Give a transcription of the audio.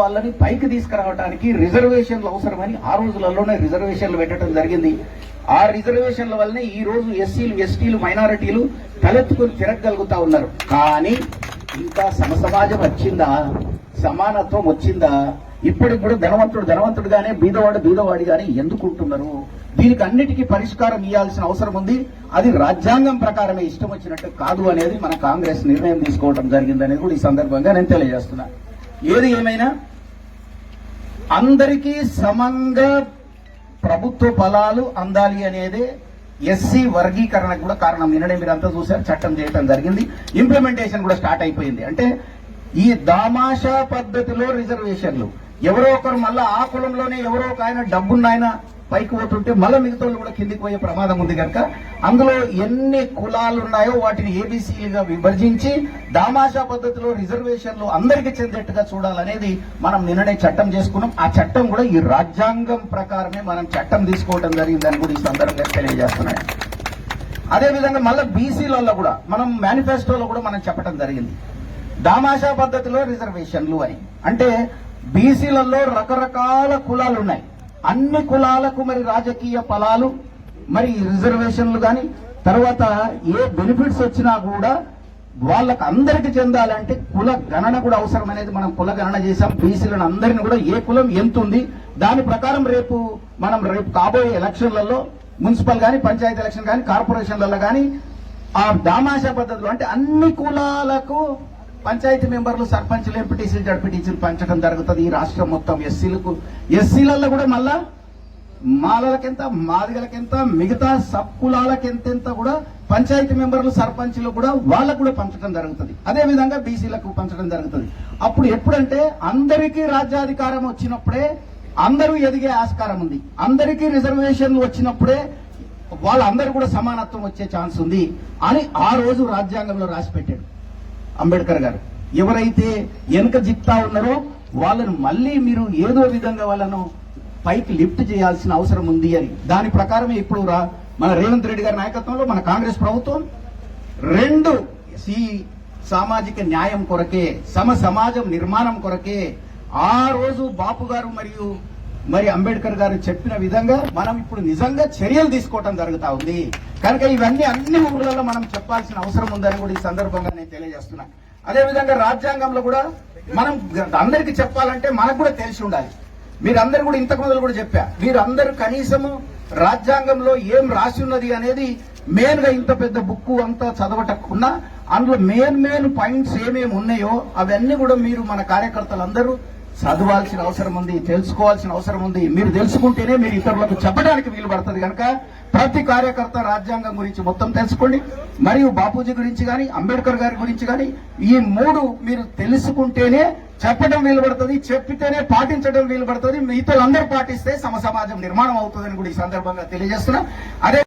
వాళ్ళని పైకి తీసుకురావడానికి రిజర్వేషన్లు అవసరమని ఆ రోజులలోనే రిజర్వేషన్లు పెట్టడం జరిగింది. ఆ రిజర్వేషన్ల వల్లనే ఈ రోజు ఎస్సీలు ఎస్టీలు మైనారిటీలు తలెత్తుకుని తిరగగలుగుతా ఉన్నారు. కానీ ఇంకా సమసమాజం వచ్చిందా? సమానత్వం వచ్చిందా? ఇప్పటికి కూడా ధనవంతుడు ధనవంతుడుగానే బీదవాడు బీదవాడిగానే ఎందుకు ఉంటున్నారు దీనికి అన్నిటికీ పరిష్కారం ఇవ్వాల్సిన అవసరం ఉంది. అది రాజ్యాంగం ప్రకారమే ఇష్టం వచ్చినట్టు కాదు అనేది మన కాంగ్రెస్ నిర్ణయం తీసుకోవడం జరిగిందనేది కూడా ఈ సందర్భంగా నేను తెలియజేస్తున్నా. ఏది ఏమైనా అందరికీ సమంగా ప్రభుత్వ ఫలాలు అందాలి అనేది ఎస్సీ వర్గీకరణకు కూడా కారణం. నిన్ననే మీరు అంతా చూసారు చట్టం చేయడం జరిగింది ఇంప్లిమెంటేషన్ కూడా స్టార్ట్ అయిపోయింది. అంటే ఈ దామాషా పద్ధతిలో రిజర్వేషన్లు ఎవరో ఒకరు మళ్ళా ఆ కులంలోనే ఎవరో ఒక ఆయన డబ్బున్న ఆయన పైకి పోతుంటే మళ్ళీ మిగతా వాళ్ళు కూడా కిందికి పోయే ప్రమాదం ఉంది కనుక అందులో ఎన్ని కులాలు ఉన్నాయో వాటిని ఏబీసీలుగా విభజించి దామాషా పద్ధతిలో రిజర్వేషన్లు అందరికీ చెందేట్టుగా చూడాలనేది మనం నిన్ననే చట్టం చేసుకున్నాం. ఆ చట్టం కూడా ఈ రాజ్యాంగం ప్రకారమే మనం చట్టం తీసుకోవడం జరిగిందని కూడా ఈ సందర్భంగా తెలియజేస్తున్నాయి. అదేవిధంగా మళ్ళీ బీసీలలో కూడా మనం మేనిఫెస్టోలో కూడా మనం చెప్పడం జరిగింది. దామాషా పద్ధతిలో రిజర్వేషన్లు అని. అంటే బీసీలలో రకరకాల కులాలు ఉన్నాయి. అన్ని కులాలకు మరి రాజకీయ ఫలాలు మరి రిజర్వేషన్లు కానీ తర్వాత ఏ బెనిఫిట్స్ వచ్చినా కూడా వాళ్ళకు అందరికి చెందాలంటే కుల గణన కూడా అవసరం అనేది మనం కుల గణన చేశాం. బీసీలను అందరిని కూడా ఏ కులం ఎంత ఉంది దాని ప్రకారం రేపు మనం రేపు కాబోయే ఎలక్షన్లలో మున్సిపల్ కానీ పంచాయతీ ఎలక్షన్ కానీ కార్పొరేషన్లలో కానీ ఆ దామాషా పద్ధతిలో అంటే అన్ని కులాలకు పంచాయతీ మెంబర్లు సర్పంచ్లు ఎంపీటీసీలు జడ్పీటీసీలు పంచడం జరుగుతుంది ఈ రాష్ట్రం మొత్తం. ఎస్సీలకు ఎస్సీలలో కూడా మళ్ళా మాలలకెంత మాదిగలకెంత మిగతా సబ్ కులాలకెంతెంత కూడా పంచాయతీ మెంబర్లు సర్పంచ్లు కూడా వాళ్ళకు కూడా పంచడం జరుగుతుంది. అదే విధంగా బీసీలకు పంచడం జరుగుతుంది. అప్పుడు ఎప్పుడంటే అందరికీ రాజ్యాధికారం వచ్చినప్పుడే అందరూ ఎదిగే ఆస్కారం ఉంది. అందరికీ రిజర్వేషన్లు వచ్చినప్పుడే వాళ్ళందరూ కూడా సమానత్వం వచ్చే ఛాన్స్ ఉంది అని ఆ రోజు రాజ్యాంగంలో రాసి పెట్టాడు అంబేద్కర్ గారు. ఎవరైతే వెనుక జిక్తా ఉన్నారో వాళ్ళను మళ్ళీ మీరు ఏదో విధంగా వాళ్ళను పైకి లిఫ్ట్ చేయాల్సిన అవసరం ఉంది అని. దాని ప్రకారమే ఇప్పుడు రా మన రేవంత్ రెడ్డి గారి నాయకత్వంలో మన కాంగ్రెస్ ప్రభుత్వం రెండు సి సామాజిక న్యాయం కొరకే సమ సమాజం నిర్మాణం కొరకే ఆ రోజు బాపు గారు మరియు మరి అంబేద్కర్ గారు చెప్పిన విధంగా మనం ఇప్పుడు నిజంగా చర్యలు తీసుకోవటం జరుగుతా ఉంది. కనుక ఇవన్నీ అన్ని ఊర్లలో మనం చెప్పాల్సిన అవసరం ఉందని కూడా ఈ సందర్భంగా నేను తెలియజేస్తున్నా. అదే విధంగా రాజ్యాంగంలో కూడా మనం అందరికి చెప్పాలంటే మనకు కూడా తెలిసి ఉండాలి. మీరందరూ కూడా ఇంతకు మొదలు కూడా చెప్పా మీరందరూ కనీసము రాజ్యాంగంలో ఏం రాసి ఉన్నది అనేది మెయిన్గా ఇంత పెద్ద బుక్ అంతా చదవటకున్నా అందులో మెయిన్ మెయిన్ పాయింట్స్ ఏమేమి ఉన్నాయో అవన్నీ కూడా మీరు మన కార్యకర్తలందరూ చదవాల్సిన అవసరం ఉంది తెలుసుకోవాల్సిన అవసరం ఉంది. మీరు తెలుసుకుంటేనే మీరు ఇతరులకు చెప్పడానికి వీలు పడుతుంది కనుక ప్రతి కార్యకర్త రాజ్యాంగం గురించి మొత్తం తెలుసుకోండి. మరియు బాపూజీ గురించి కానీ అంబేద్కర్ గారి గురించి కానీ ఈ మూడు మీరు తెలుసుకుంటేనే చెప్పడం వీలు పడుతుంది చెప్పితేనే పాటించడం వీలు పడుతుంది. ఇతరులందరూ పాటిస్తే సమ సమాజం నిర్మాణం అవుతుందని కూడా ఈ సందర్భంగా తెలియజేస్తున్నా. అదే